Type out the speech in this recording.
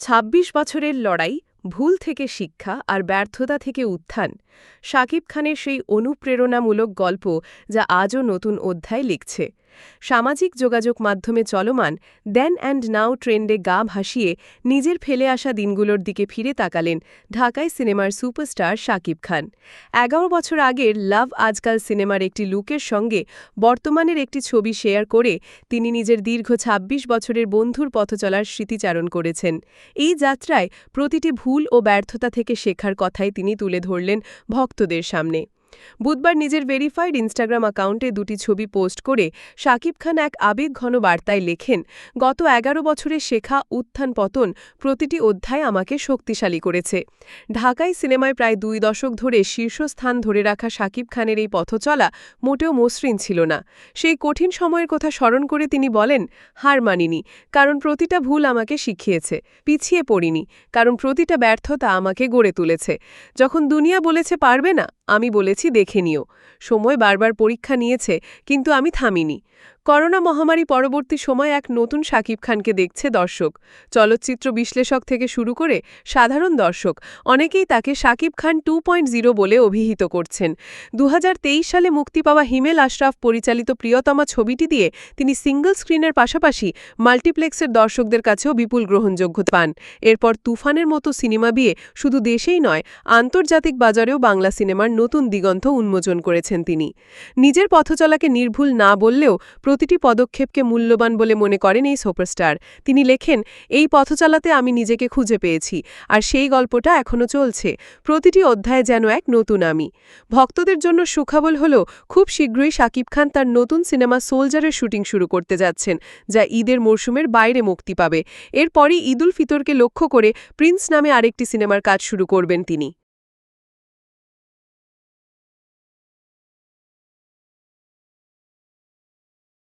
২৬ বছরের লড়াই ভুল থেকে শিক্ষা আর ব্যর্থতা থেকে উত্থান শাকিব খানের সেই অনুপ্রেরণামূলক গল্প যা আজও নতুন অধ্যায় লিখছে। সামাজিক যোগাযোগ মাধ্যমে চলমান দেন অ্যান্ড নাও ট্রেন্ডে গা ভাসিয়ে নিজের ফেলে আসা দিনগুলোর দিকে ফিরে তাকালেন ঢাকায় সিনেমার সুপারস্টার শাকিব খান। এগারো বছর আগের লাভ আজকাল সিনেমার একটি লুকের সঙ্গে বর্তমানের একটি ছবি শেয়ার করে তিনি নিজের দীর্ঘ ২৬ বছরের বন্ধুর পথচলার স্মৃতিচারণ করেছেন। এই যাত্রায় প্রতিটি ভুল ও ব্যর্থতা থেকে শেখার কথাই তিনি তুলে ধরলেন ভক্তদের সামনে। বুধবার নিজের ভেরিফাইড ইনস্টাগ্রাম অ্যাকাউন্টে দুটি ছবি পোস্ট করে শাকিব খান এক আবেগঘন বার্তায় লেখেন, গত এগারো বছরে শেখা উত্থান পতন প্রতিটি অধ্যায় আমাকে শক্তিশালী করেছে। ঢাকাই সিনেমায় প্রায় দুই দশক ধরে শীর্ষস্থান ধরে রাখা শাকিব খানের এই পথচলা মোটেও মসৃণ ছিল না। সেই কঠিন সময়ের কথা স্মরণ করে তিনি বলেন, হার মানিনি, কারণ প্রতিটা ভুল আমাকে শিখিয়েছে, পিছিয়ে পড়িনি, কারণ প্রতিটা ব্যর্থতা আমাকে গড়ে তুলেছে। যখন দুনিয়া বলেছে পারবে না আমি বলেছি দেখে নিও। সময় বারবার পরীক্ষা নিয়েছে কিন্তু আমি থামিনি। করোনা মহামারী পরবর্তী সময় এক নতুন শাকিব খানকে দেখছে দর্শক। চলচ্চিত্র বিশ্লেষক থেকে শুরু করে সাধারণ দর্শক, অনেকেই তাকে শাকিব খান টু বলে অভিহিত করছেন। দুহাজার তেইশ সালে মুক্তি পাওয়া হিমেল আশরাফ পরিচালিত প্রিয়তমা ছবিটি দিয়ে তিনি সিঙ্গল স্ক্রিনের পাশাপাশি মাল্টিপ্লেক্সের দর্শকদের কাছেও বিপুল গ্রহণযোগ্য পান। এরপর তুফানের মতো সিনেমা বিয়ে শুধু দেশেই নয়, আন্তর্জাতিক বাজারেও বাংলা সিনেমার নতুন দিগন্ত উন্মোচন করেছেন তিনি। নিজের পথচলাকে নির্ভুল না বললেও প্রতিটি পদক্ষেপকে মূল্যবান বলে মনে করেন এই সুপারস্টার। তিনি লেখেন, এই পথ চালাতে আমি নিজেকে খুঁজে পেয়েছি, আর সেই গল্পটা এখনও চলছে। প্রতিটি অধ্যায়ে যেন এক নতুন আমি। ভক্তদের জন্য সুখবল হল, খুব শীঘ্রই শাকিব খান তার নতুন সিনেমা সোলজারের শুটিং শুরু করতে যাচ্ছেন, যা ঈদের মরশুমের বাইরে মুক্তি পাবে। এরপরই ঈদুল ফিতরকে লক্ষ্য করে প্রিন্স নামে আরেকটি সিনেমার কাজ শুরু করবেন তিনি।